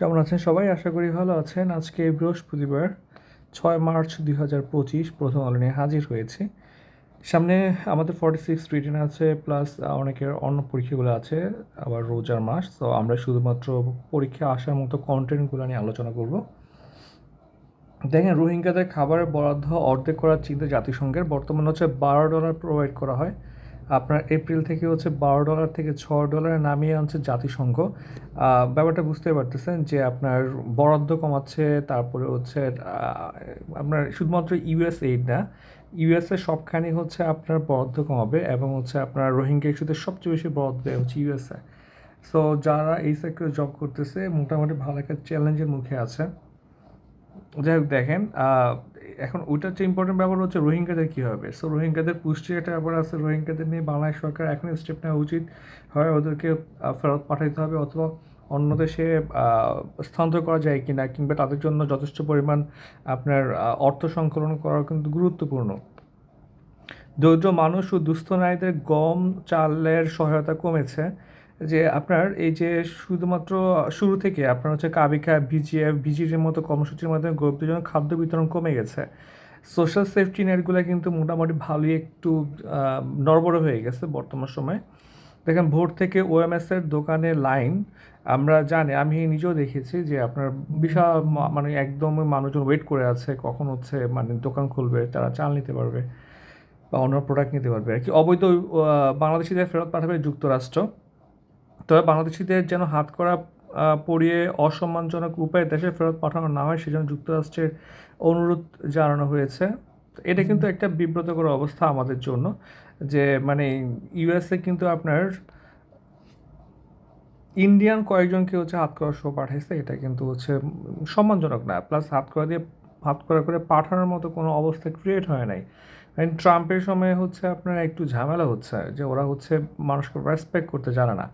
কেমন আছেন সবাই? আশা করি ভালো আছেন। আজকে বৃহস্পতিবার, ছয় মার্চ দুই হাজার পঁচিশ, প্রথম আলো নিয়ে হাজির হয়েছি। সামনে আমাদের ফর্টি সিক্স রিটেন আছে প্লাস অনেকের অন্য পরীক্ষাগুলো আছে, আবার রোজার মাস। তো আমরা শুধুমাত্র পরীক্ষা আসার মতো কন্টেন্টগুলো নিয়ে আলোচনা করব। দেখেন, রোহিঙ্গাদের খাবারের বরাদ্দ অর্ধেক করার চিন্তা জাতিসংঘের বর্তমানে হচ্ছে বারো ডলার প্রোভাইড করা হয়। আপনার এপ্রিল থেকে হচ্ছে বারো ডলার থেকে ছ ডলারে নামিয়ে আনছে জাতিসংঘ। ব্যাপারটা বুঝতে পারতেছেন যে আপনার বরাদ্দ কমাচ্ছে, তারপরে হচ্ছে আপনার শুধুমাত্র ইউএস এইড না ইউএসএ সবখানে হচ্ছে আপনার বরাদ্দ কমাবে এবং হচ্ছে আপনার রোহিঙ্গা ইস্যুতে সবচেয়ে বেশি বরাদ্দ হচ্ছে ইউএসএ সো যারা এই সেক্টরে জব করতেছে, মোটামুটি ভালো একটা চ্যালেঞ্জের মুখে আছে। যাই হোক দেখেন এখন ওইটার যে ইম্পর্টেন্ট ব্যাপার হচ্ছে রোহিঙ্গাদের কী হবে? সো রোহিঙ্গাদের পুষ্টির একটা ব্যাপার আছে, রোহিঙ্গাদের নিয়ে বাংলাদেশ সরকার এখন স্টেপ নেওয়া উচিত। হয় ওদেরকে ফেরত পাঠাইতে হবে অথবা অন্য দেশে স্থানান্তর করা যায় কি না কিংবা তাদের জন্য যথেষ্ট পরিমাণ আপনার অর্থ সংকলন করা কিন্তু গুরুত্বপূর্ণ। দরিদ্র মানুষ ও দুস্থ নারীদের গম চালের সহায়তা কমেছে। যে আপনার এই যে শুধুমাত্র শুরু থেকে আপনার হচ্ছে কাবিকা বিজিএফ বিজির মতো কর্মসূচির মাধ্যমে গরিবদের জন্য খাদ্য বিতরণ কমে গেছে। সোশ্যাল সেফটি নেটগুলো কিন্তু মোটামুটি ভালোই একটু নড়বড়ে হয়ে গেছে বর্তমান সময়ে। দেখেন, ভোর থেকে ওএমএস এর দোকানে লাইন আমরা জানি, আমি নিজেও দেখেছি যে আপনার বিশাল মানে একদম মানুষজন ওয়েট করে আছে কখন হচ্ছে মানে দোকান খুলবে, তারা চাল নিতে পারবে বা অন্য প্রোডাক্ট নিতে পারবে। আর কি অবৈধ বাংলাদেশিদের ফেরত পাঠাবে যুক্তরাষ্ট্র। তবে বাংলাদেশিদের যেন হাত করা আহ, পরিয়ে অসম্মানজনক উপায়ে দেশে ফেরত পাঠানো না হয় সেজন্য যুক্তরাষ্ট্রের অনুরোধ জানানো হয়েছে। এটা কিন্তু একটা বিব্রতকর অবস্থা আমাদের জন্য যে মানে ইউএসএ কিন্তু আপনার ইন্ডিয়ান কয়েকজনকে হচ্ছে হাত করা শো পাঠাইছে এটা কিন্তু হচ্ছে সম্মানজনক না। প্লাস হাত করা দিয়ে হাত করা করে পাঠানোর মতো কোনো অবস্থা ক্রিয়েট হয় নাই। মানে ট্রাম্পের সময় হচ্ছে আপনার একটু ঝামেলা হচ্ছে যে ওরা হচ্ছে মানুষকে রেসপেক্ট করতে জানে না।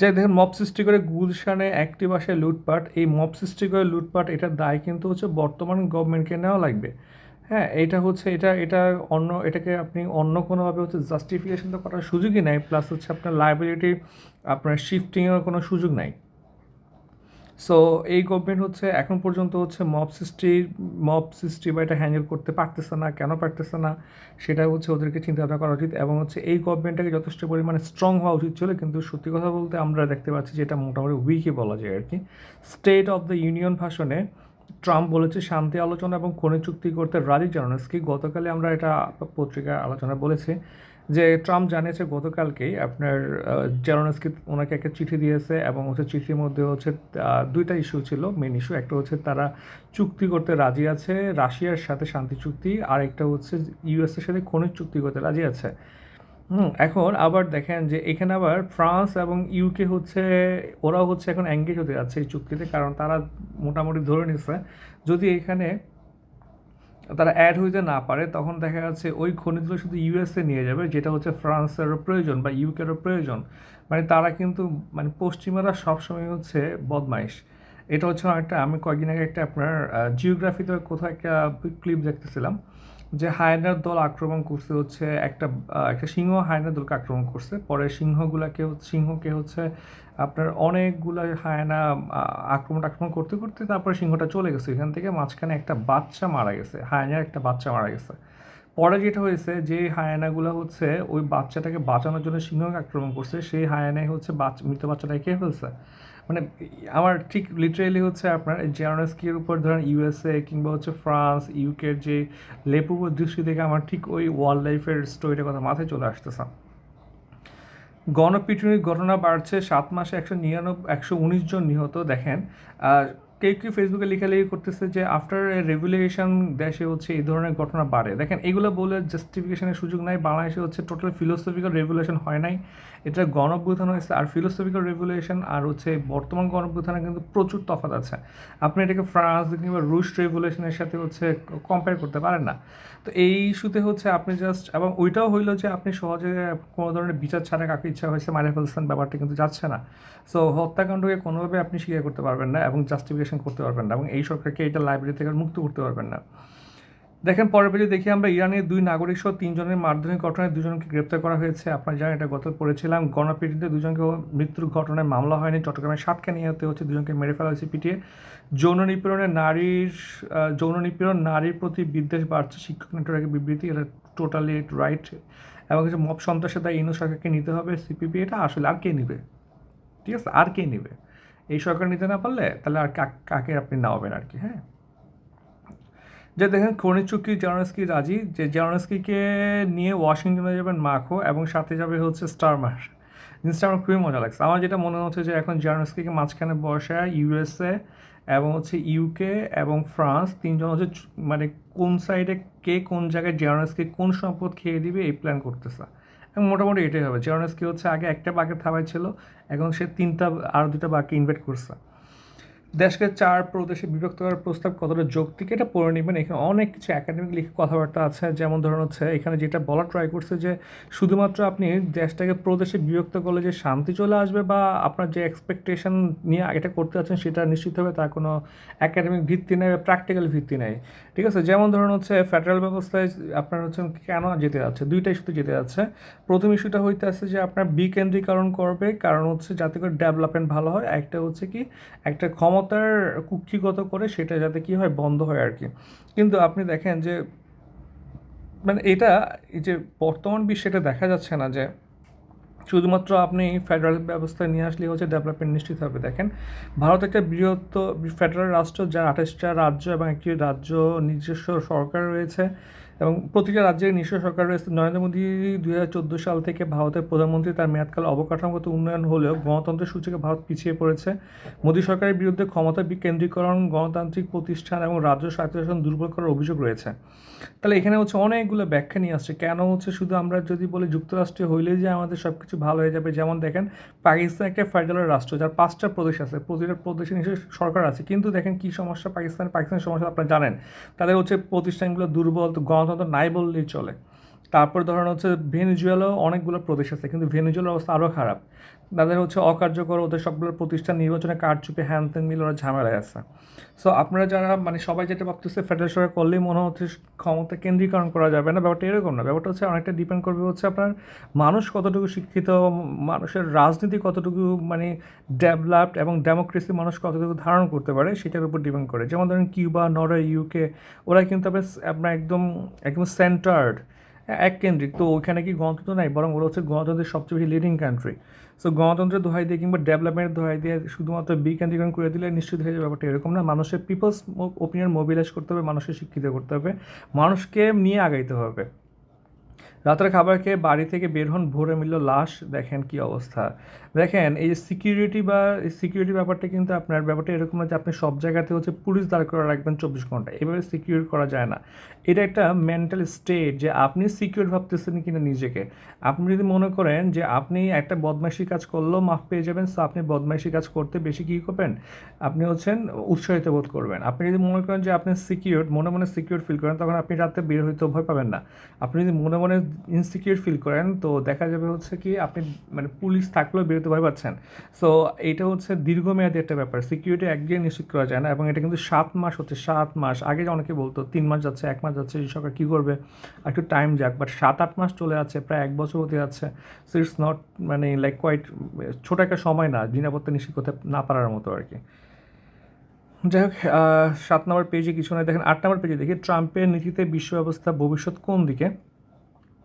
যাই দেখেন মব সৃষ্টি করে গুলশানে একটি বাসায় লুটপাট। এই মব সৃষ্টি করে লুটপাট, এটার দায় কিন্তু হচ্ছে বর্তমান গভর্নমেন্টকে নেওয়া লাগবে। হ্যাঁ এটা হচ্ছে, এটা এটা অন্য, এটাকে আপনি অন্য কোনোভাবে হচ্ছে জাস্টিফিকেশন তো করার সুযোগই নাই প্লাস হচ্ছে আপনার লাইবিলিটি আপনার শিফটিংয়ের কোনো সুযোগ নাই। সো এই গভর্নমেন্ট হচ্ছে এখন পর্যন্ত হচ্ছে মব সৃষ্টি মব সৃষ্টি বা এটা হ্যান্ডেল করতে পারতেছে না, কেন পারতেছে না সেটা হচ্ছে ওদেরকে চিন্তা ভাবনা করা উচিত এবং হচ্ছে এই গভর্নমেন্টটাকে যথেষ্ট পরিমাণে স্ট্রং হওয়া উচিত ছিল কিন্তু সত্যি কথা বলতে আমরা দেখতে পাচ্ছি যে এটা মোটামুটি উইকই বলা যায় আর কি স্টেট অফ দ্য ইউনিয়ন ভাষণে ট্রাম্প বলেছে, শান্তি আলোচনা এবং খনি চুক্তি করতে রাজি জানোনস্কি গতকালে আমরা এটা পত্রিকায় আলোচনা বলেছি। যে ট্রাম্প জানিয়েছে গতকালকেই আপনার জেরোনস্কি ওনাকে একটা চিঠি দিয়েছে এবং হচ্ছে চিঠির মধ্যে হচ্ছে দুইটা ইস্যু ছিল মেন ইস্যু একটা হচ্ছে তারা চুক্তি করতে রাজি আছে, রাশিয়ার সাথে শান্তি চুক্তি, আর একটা হচ্ছে ইউএসের সাথে খনিজ চুক্তি করতে রাজি আছে। হুম, এখন আবার দেখেন যে এখানে আবার ফ্রান্স এবং ইউকে হচ্ছে, ওরাও হচ্ছে এখন এঙ্গেজ হতে যাচ্ছে এই চুক্তিতে, কারণ তারা মোটামুটি ধরে নিচ্ছে যদি এখানে তারা অ্যাড হইতে না পারে, তখন দেখা যাচ্ছে ওই খনিজগুলো শুধু ইউএসএ নিয়ে যাবে, যেটা হচ্ছে ফ্রান্সেরও প্রয়োজন বা ইউকেরও প্রয়োজন। মানে তারা কিন্তু মানে পশ্চিমারা সবসময় হচ্ছে বদমাইশ। এটা হচ্ছে একটা আমি কয়েকদিন আগে একটা আপনার জিওগ্রাফিতে কোথাও একটা ক্লিপ দেখতেছিলাম। যে হায়নার দল আক্রমণ করছে হচ্ছে একটা একটা সিংহ হায়নার দলকে আক্রমণ করছে। পরে সিংহগুলাকে সিংহকে হচ্ছে আপনার অনেকগুলা হায়না আক্রমণ আক্রমণ করতে করতে তারপরে সিংহটা চলে গেছে। এখান থেকে মাঝখানে একটা বাচ্চা মারা গেছে, হায়নার একটা বাচ্চা মারা গেছে। পরে যেটা হয়েছে, যে হায়ানাগুলো হচ্ছে ওই বাচ্চাটাকে বাঁচানোর জন্য সিংহকে আক্রমণ করছে, সেই হায়ানাই হচ্ছে বাচ্চা, মৃত বাচ্চাটাকে খেয়ে ফেলছে। মানে আমার ঠিক লিটারেলি হচ্ছে আপনার জেনারেস্কির উপর ধরেন ইউএসএ কিংবা হচ্ছে ফ্রান্স ইউকের যে লেপুব দৃষ্টি থেকে আমার ঠিক ওই ওয়ার্ল্ড লাইফের স্টোরিটার কথা মাথায় চলে আসতেছে। গণপিটুনির ঘটনা বাড়ছে সাত মাসে একশো নিরানব্বই, একশো উনিশ জন নিহত, দেখেন। কেউ কেউ ফেসবুকে লেখালেখি করতেছে যে আফটার রেগুলেশন দেশে হচ্ছে এই ধরনের ঘটনা বাড়ে। দেখেন, এগুলো বলে জাস্টিফিকেশনের সুযোগ নাই। বাংলাদেশে হচ্ছে টোটাল ফিলোসফিক্যাল রেগুলেশন হয় নাই। এটা গণঅভ্যুত্থান হয়েছে। আর ফিলোসফিক্যাল রেগুলেশন আর হচ্ছে বর্তমান গণঅভ্যুত্থানে কিন্তু প্রচুর তফাৎ আছে। আপনি এটাকে ফ্রান্স কিংবা রুশ রেগুলেশনের সাথে হচ্ছে কম্পেয়ার করতে পারেন না। তো এই ইস্যুতে হচ্ছে আপনি জাস্ট এবং ওইটাও হইল যে আপনি সহজে কোনো ধরনের বিচার ছাড়া কাকে ইচ্ছা হয়েছে মারে ফেলছেন ব্যাপারটা কিন্তু যাচ্ছে না। সো হত্যাকাণ্ডকে কোনোভাবে আপনি স্বীকার করতে পারবেন না এবং জাস্টিফিকেশন করতে পারবেন না এবং এই সরকারকে এটা লাইব্রেরি থেকে মুক্ত করতে পারবেন না। দেখেন, পরের পেজে দেখি আমরা ইরানের দুই নাগরিক সহ তিনজনের মারধরের ঘটনায় দুজনকে গ্রেপ্তার করা হয়েছে। আপনারা জানেন, এটা গত পড়েছিলাম। গণপিটিতে দুজনকে মৃত্যুর ঘটনায় মামলা হয়নি। চট্টগ্রামের সাতকে নিয়ে হতে হচ্ছে দুজনকে, মেরে ফেলা হয়েছে পিটিয়ে। যৌন নিপীড়নে নারীর যৌন নিপীড়ন নারীর প্রতি বিদ্বেষ বাড়ছে। শিক্ষক নেটওয়ার্কের বিবৃতি, এটা টোটালি রাইট এবং হচ্ছে মব সন্ত্রাসের দায় ইনু সরকারকে নিতে হবে সিপিপি এটা। আসলে আর কে নিবে? ঠিক আছে, আর কে নিবে? এই সরকার নিতে না পারলে তাহলে আর কাক- আপনি নামাবেন আর কি হ্যাঁ? যে দেখেন খনিজ চুক্তি জার্নাস্কি রাজি, যে জার্নাস্কিকে নিয়ে ওয়াশিংটনে যাবেন মাখো এবং সাথে যাবে হচ্ছে স্টারমার। জিনিসটা আমার খুবই মজা লাগছে। আমার যেটা মনে হচ্ছে যে এখন জার্নাস্কিকে মাঝখানে বসায় ইউএসএ এবং হচ্ছে ইউকে এবং ফ্রান্স, তিনজন হচ্ছে মানে কোন সাইডে কে কোন জায়গায় জার্নাস্কি কোন সম্পদ খেয়ে দিবে এই প্ল্যান করতেছে। এবং মোটামুটি এটাই হবে। জার্নাস্কি হচ্ছে আগে একটা বাঘের থাবায় ছিল এখন সে তিনটা, আর দুটা বাঘকে ইনভাইট করছে। দেশকে চার প্রদেশে বিভক্ত করার প্রস্তাব কতটা যৌক্তিক এটা পড়ে নেবেন। এখানে অনেক কিছু একাডেমিক লিখে কথাবার্তা আছে, যেমন ধরুন হচ্ছে এখানে যেটা বলা ট্রাই করছে যে শুধুমাত্র আপনি দেশটাকে প্রদেশে বিভক্ত করলে যে শান্তি চলে আসবে বা আপনার যে এক্সপেকটেশন নিয়ে এটা করতে যাচ্ছেন সেটা নিশ্চিত হবে, তার কোনো একাডেমিক ভিত্তি নেই বা প্র্যাকটিক্যাল ভিত্তি নেই। ঠিক আছে? যেমন ধরুন হচ্ছে ফেডারেল ব্যবস্থায় আপনার হচ্ছে কেন যেতে যাচ্ছে? দুইটা ইস্যুতে যেতে যাচ্ছে। প্রথম ইস্যুটা হইতে আছে যে আপনার বিকেন্দ্রীকরণ করবে, কারণ হচ্ছে যাতে করে ডেভেলপমেন্ট ভালো হয়। একটা হচ্ছে কি, একটা ক্ষমতার কুক্ষিগত করে সেটা যাতে কি হয় বন্ধ হয় আর কি। কিন্তু আপনি দেখেন যে মানে এটা এই যে বর্তমান বিশ্বে এটা দেখা যাচ্ছে না যে, শুধুমাত্র আপনি ফেডারেল ব্যবস্থায় নিয়ে আসলে হচ্ছে ডেভেলপমেন্ট নিশ্চিত হবে। দেখেন, ভারত একটা বৃহত্ত ফেডারেল রাষ্ট্র যার আঠাশটা রাজ্য এবং একটি রাজ্য নিজস্ব সরকার রয়েছে। এবং প্রতিটা রাজ্যের নিজস্ব সরকার রয়েছে। নরেন্দ্র মোদী দুই হাজার চোদ্দ সাল থেকে ভারতের প্রধানমন্ত্রী তার মেয়াদকাল অবকাঠামোগত উন্নয়ন হলেও গণতন্ত্রের সূচকে ভারত পিছিয়ে পড়েছে। মোদী সরকারের বিরুদ্ধে ক্ষমতা বিকেন্দ্রীকরণ, গণতান্ত্রিক প্রতিষ্ঠান এবং রাজ্য স্বায়ত্তশাসন দুর্বল করার অভিযোগ রয়েছে। তাহলে এখানে হচ্ছে অনেকগুলো ব্যাখ্যা নিয়ে আসছে। কেন হচ্ছে শুধু আমরা যদি বলি যুক্তরাষ্ট্রে হইলেই যে আমাদের সব কিছু ভালো হয়ে যাবে? যেমন দেখেন, পাকিস্তান একটা ফেডারেল রাষ্ট্র যার পাঁচটা প্রদেশ আছে। প্রতিটা প্রদেশে নিজস্ব সরকার আছে। কিন্তু দেখেন কী সমস্যা পাকিস্তান, পাকিস্তানের সমস্যা আপনারা জানেন। তাদের হচ্ছে প্রতিষ্ঠানগুলো দুর্বল তো গণতন্ত্র নাই বললেই চলে। তারপর ধরেন হচ্ছে ভেনিজুয়েলাও অনেকগুলো প্রদেশ আছে, কিন্তু ভেনিজুয়েলার অবস্থা আরও খারাপ। তাদের হচ্ছে অকার্যকর ওদের সবগুলো প্রতিষ্ঠান নির্বাচনে কারচুপি হ্যান ত্যান মিলে ওরা ঝামেলায় আছে। সো আপনারা যারা মানে সবাই যেটা ভাবতেছে ফেডারেল সরকার করলেই মনে হচ্ছে ক্ষমতা কেন্দ্রীকরণ করা যাবে না, ব্যাপারটা এরকম না। ব্যাপারটা হচ্ছে অনেকটা ডিপেন্ড করবে হচ্ছে আপনার মানুষ কতটুকু শিক্ষিত, মানুষের রাজনীতি কতটুকু মানে ডেভেলপড এবং ডেমোক্রেসি মানুষ কতটুকু ধারণ করতে পারে সেটার উপর ডিপেন্ড করে। যেমন ধরেন কিউবা নরওয়ে ইউকে ওরা কিন্তু আপনার একদম একদম সেন্টার্ড এক কেন্দ্রিক তো ওইখানে কি গণতন্ত্র নাই? বরং ওরা হচ্ছে গণতন্ত্রের সবচেয়ে বেশি লিডিং কান্ট্রি সো গণতন্ত্রের দোহাই দিয়ে কিংবা ডেভেলপমেন্টের দোহাই দিয়ে শুধুমাত্র বিকেন্দ্রীকরণ করে দিলে নিশ্চিত হয়ে যাবে ব্যাপারটা এরকম না। মানুষের পিপলস ওপিনিয়ন মোবিলাইজ করতে হবে, মানুষকে শিক্ষিত করতে হবে, মানুষকে নিয়ে আগাইতে হবে। রাতের খাবার খেয়ে বাড়ি থেকে বের হন, ভোরে মিলল লাশ। দেখেন কি অবস্থা। দেখেন, এই সিকিউরিটি বা সিকিউরিটি ব্যাপারটা কিন্তু আপনার, ব্যাপারটা এরকম না যে আপনি সব জায়গাতে হচ্ছে পুলিশ দাঁড় করে রাখবেন চব্বিশ ঘণ্টা। এভাবে সিকিউর করা যায় না। এটা একটা মেন্টাল স্টেট যে আপনি সিকিউর ভাবতেছেন কিনা নিজেকে। আপনি যদি মনে করেন যে আপনি একটা বদমাইশি কাজ করলেও মাফ পেয়ে যাবেন সো আপনি বদমাইশি কাজ করতে বেশি কী করবেন? আপনি হচ্ছেন উৎসাহিত বোধ করবেন। আপনি যদি মনে করেন যে আপনি সিকিউর মনে মনে সিকিউর ফিল করেন, তখন আপনি রাতে বের হইতে ভয় পাবেন না। আপনি যদি মনে মনে ইনসিকিউর ফিল করেন, তো দেখা যাবে হচ্ছে কি আপনি মানে পুলিশ থাকলেও বেরোতে ভয় পাচ্ছেন। সো এটা হচ্ছে দীর্ঘমেয়াদী একটা ব্যাপার। সিকিউরিটি একদিন নিশ্চিত করা যায় না এবং এটা কিন্তু সাত মাস হচ্ছে, সাত মাস। আগে অনেকে বলতো, তিন মাস যাচ্ছে, এক মাস যাচ্ছে সরকার কী করবে? একটু টাইম যাক। বাট সাত, আট মাস চলে আছে, প্রায় এক বছর হতে যাচ্ছে সো ইটস নট মানে লাইক কোয়াইট ছোটো একটা সময় না নিরাপত্তা নিশ্চিত করতে না পারার মতো আর কি। যাই হোক সাত নম্বর পেজে কিছু নয় দেখেন, আট নম্বর পেজে দেখি ট্রাম্পের নীতিতে বিশ্ব ব্যবস্থা ভবিষ্যৎ কোন দিকে?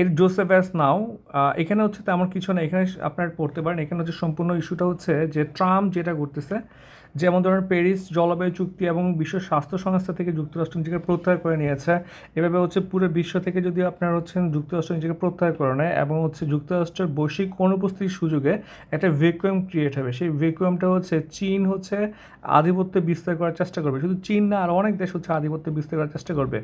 এর জোসেফ অ্যাস নাও এখানে হচ্ছে তেমন কিছু না, এখানে আপনার পড়তে পারেন। এখানে হচ্ছে সম্পূর্ণ ইস্যুটা হচ্ছে যে ট্রাম্প যেটা করতেছে যেমন ধরেন প্যারিস জলবায়ু চুক্তি এবং বিশ্ব স্বাস্থ্য সংস্থা থেকে যুক্তরাষ্ট্র নিজেকে প্রত্যাহার করে নিয়েছে। এভাবে হচ্ছে পুরো বিশ্ব থেকে যদি আপনার হচ্ছেন যুক্তরাষ্ট্র নিজেকে প্রত্যাহার করে নেয় এবং হচ্ছে যুক্তরাষ্ট্রের বৈশ্বিক অনুপস্থিতির সুযোগে একটা ভেকুয়াম ক্রিয়েট হবে। সেই ভেকুয়ামটা হচ্ছে চীন হচ্ছে আধিপত্য বিস্তার করার চেষ্টা করবে। শুধু চীন না, আর অনেক দেশ হচ্ছে আধিপত্য বিস্তার করার চেষ্টা করবে।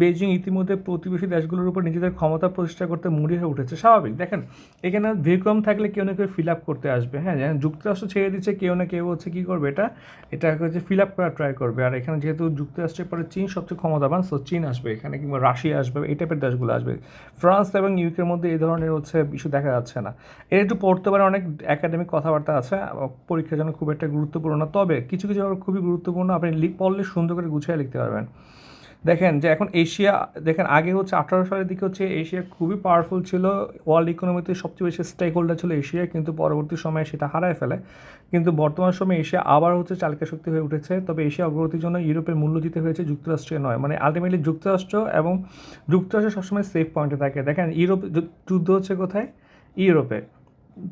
বেজিং ইতিমধ্যে প্রতিবেশী দেশগুলোর উপর নিজেদের ক্ষমতা প্রতিষ্ঠা করতে মুড়ি হয়ে উঠেছে, স্বাভাবিক। দেখেন, এখানে ভেকুয়াম থাকলে কেউ না কেউ ফিল আপ করতে আসবে হ্যাঁ? যেমন যুক্তরাষ্ট্র ছেড়ে দিচ্ছে, কেউ না কেউ হচ্ছে কী করবে এটা এটা হচ্ছে ফিল আপ করার ট্রাই করবে। আর এখানে যেহেতু যুক্তরাষ্ট্রের পরে চীন সবচেয়ে ক্ষমতাবান সো চীন আসবে এখানে কিংবা রাশিয়া আসবে, এই টাইপের দেশগুলো আসবে। ফ্রান্স এবং ইউকের মধ্যে এই ধরনের হচ্ছে ইস্যু দেখা যাচ্ছে না। এর একটু পড়তে পারে অনেক একাডেমিক কথাবার্তা আছে, পরীক্ষার জন্য খুব একটা গুরুত্বপূর্ণ তবে কিছু কিছু খুবই গুরুত্বপূর্ণ, আপনি লিখ পড়লে সুন্দর করে গুছিয়ে লিখতে পারবেন। দেখেন যে এখন এশিয়া, দেখেন আগে হচ্ছে আঠারো সালের দিকে হচ্ছে এশিয়া খুবই পাওয়ারফুল ছিল ওয়ার্ল্ড ইকোনমিতে সবচেয়ে বেশি স্টেক হোল্ডার ছিল এশিয়া, কিন্তু পরবর্তী সময়ে সেটা হারায় ফেলে। কিন্তু বর্তমান সময়ে এশিয়া আবার হচ্ছে চালিকা শক্তি হয়ে উঠেছে। তবে এশিয়া অগ্রগতির জন্য ইউরোপের মূল্য দিতে হয়েছে যুক্তরাষ্ট্রে নয় মানে আলটিমেটলি যুক্তরাষ্ট্র এবং যুক্তরাষ্ট্র সবসময় সেফ পয়েন্টে থাকে। দেখেন ইউরোপ, যুদ্ধ হচ্ছে কোথায়? ইউরোপে।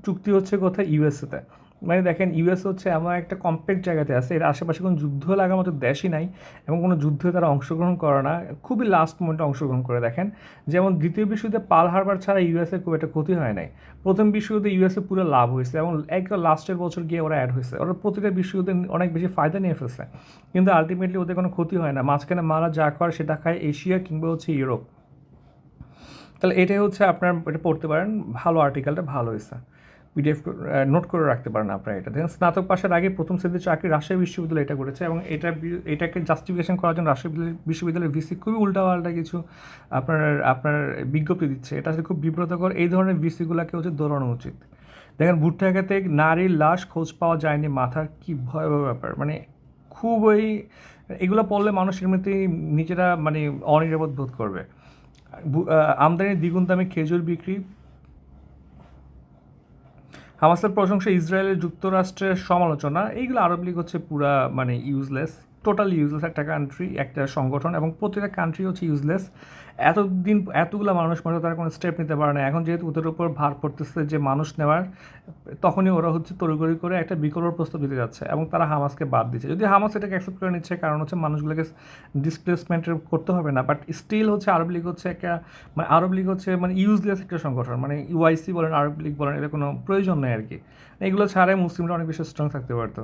চুক্তি হচ্ছে কোথায়? ইউএসএতে মানে দেখেন ইউএস হচ্ছে এমন একটা কম্প্যাক্ট জায়গাতে আছে, এর আশেপাশে কোনো যুদ্ধ লাগার মতো দেশই নাই এবং কোনো যুদ্ধে তারা অংশগ্রহণ করে না, খুবই লাস্ট মোমেন্টে অংশগ্রহণ করে। দেখেন, যেমন দ্বিতীয় বিশ্বযুদ্ধে পাল হারবার ছাড়া ইউএসএ খুব একটা ক্ষতি হয় নাই। প্রথম বিশ্বযুদ্ধে ইউএসএ পুরো লাভ হয়েছে এবং এক লাস্টের বছর গিয়ে ওরা অ্যাড হয়েছে। ওরা প্রতিটা বিশ্বযুদ্ধে অনেক বেশি ফায়দা নিয়ে ফেলছে, কিন্তু আলটিমেটলি ওদের কোনো ক্ষতি হয় না। মাঝখানে মারা যা করে সেটা খায় এশিয়া কিংবা হচ্ছে ইউরোপ। তাহলে এটাই হচ্ছে আপনার, এটা পড়তে পারেন, ভালো আর্টিকেলটা ভালো হয়েছে। পিডিএফ নোট করে রাখতে পারেন আপনারা এটা। দেখেন, স্নাতক পাশের আগে প্রথম শ্রেণির চাকরি রাজশাহী বিশ্ববিদ্যালয় এটা করেছে এবং এটা এটাকে জাস্টিফিকেশন করার জন্য রাজশাহী বিদ্যালয়- বিশ্ববিদ্যালয়ের ভিসি খুবই উল্টাপাল্টা কিছু আপনার আপনার বিজ্ঞপ্তি দিচ্ছে। এটা আসলে খুব বিব্রতকর। এই ধরনের ভিসিগুলোকে হচ্ছে দৌড়ানো উচিত। দেখেন, ভুট্টাঘাতে নারীর লাশ খোঁজ পাওয়া যায়নি। মাথার কি ভয়াবহ ব্যাপার। মানে খুবই, এগুলো পড়লে মানুষ এমনিতেই নিজেরা মানে অনিরাপদ বোধ করবে। আমদানির দ্বিগুণ দামে খেজুর বিক্রি হামাসের প্রশংসা ইসরায়েলের যুক্তরাষ্ট্রের সমালোচনা, এইগুলো আরব লীগ হচ্ছে পুরা মানে ইউজলেস টোটালি ইউজলেস একটা কান্ট্রি একটা সংগঠন, এবং প্রতিটা কান্ট্রি হচ্ছে ইউজলেস এতদিন এতগুলো মানুষ মারা তারা কোনো স্টেপ নিতে পারে না এখন যেহেতু ওদের উপর ভার পড়তেছে যে মানুষ নেওয়ার, তখনই ওরা হচ্ছে তড়িগড়ি করে একটা বিকল্প প্রস্তাব দিতে যাচ্ছে এবং তারা হামাসকে বাদ দিচ্ছে। যদি হামাস এটাকে অ্যাকসেপ্ট করে নিচ্ছে, কারণ হচ্ছে মানুষগুলোকে ডিসপ্লেসমেন্টের করতে হবে না বাট স্টিল হচ্ছে আরব লীগ হচ্ছে একটা মানে আরব লীগ হচ্ছে মানে ইউজলেস একটা সংগঠন মানে ইউআইসি বলেন, আরব লীগ বলেন এটা কোনো প্রয়োজন নেই আর কি। এগুলো ছাড়াই মুসলিমরা অনেক বেশি স্ট্রং থাকতে পারতো।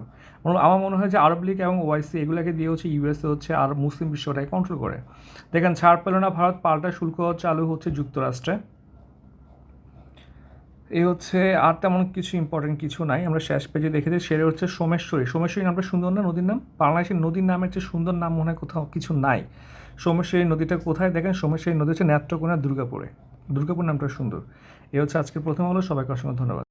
আমার মনে হয় যে আরব লীগ এবং ওআইসি এগুলোকে দিয়ে হচ্ছে ইউএসএ হচ্ছে আর মুসলিম বিশ্বটাকে কন্ট্রোল করে। দেখেন ছাড় পেল না ভারত পাল্টা শুল্ক চালু হচ্ছে যুক্তরাষ্ট্রে। এই হচ্ছে আর তেমন কিছু ইম্পর্টেন্ট কিছু নাই। আমরা শেষ পেজে দেখেছি সেটা হচ্ছে সোমেশ্বরী। সোমেশ্বরী নামটা সুন্দর না নদীর নাম? বাংলাদেশের নদীর নামের চেয়ে সুন্দর নাম মনে হয় কোথাও কিছু নাই। সোমেশ্বরী নদীটা কোথায় দেখেন? সোমেশ্বরী নদী হচ্ছে নেত্রকোনা দুর্গাপুরে। দুর্গাপুর নামটা সুন্দর। এ হচ্ছে আজকের প্রথম হলো সবাইকে অসংখ্য ধন্যবাদ।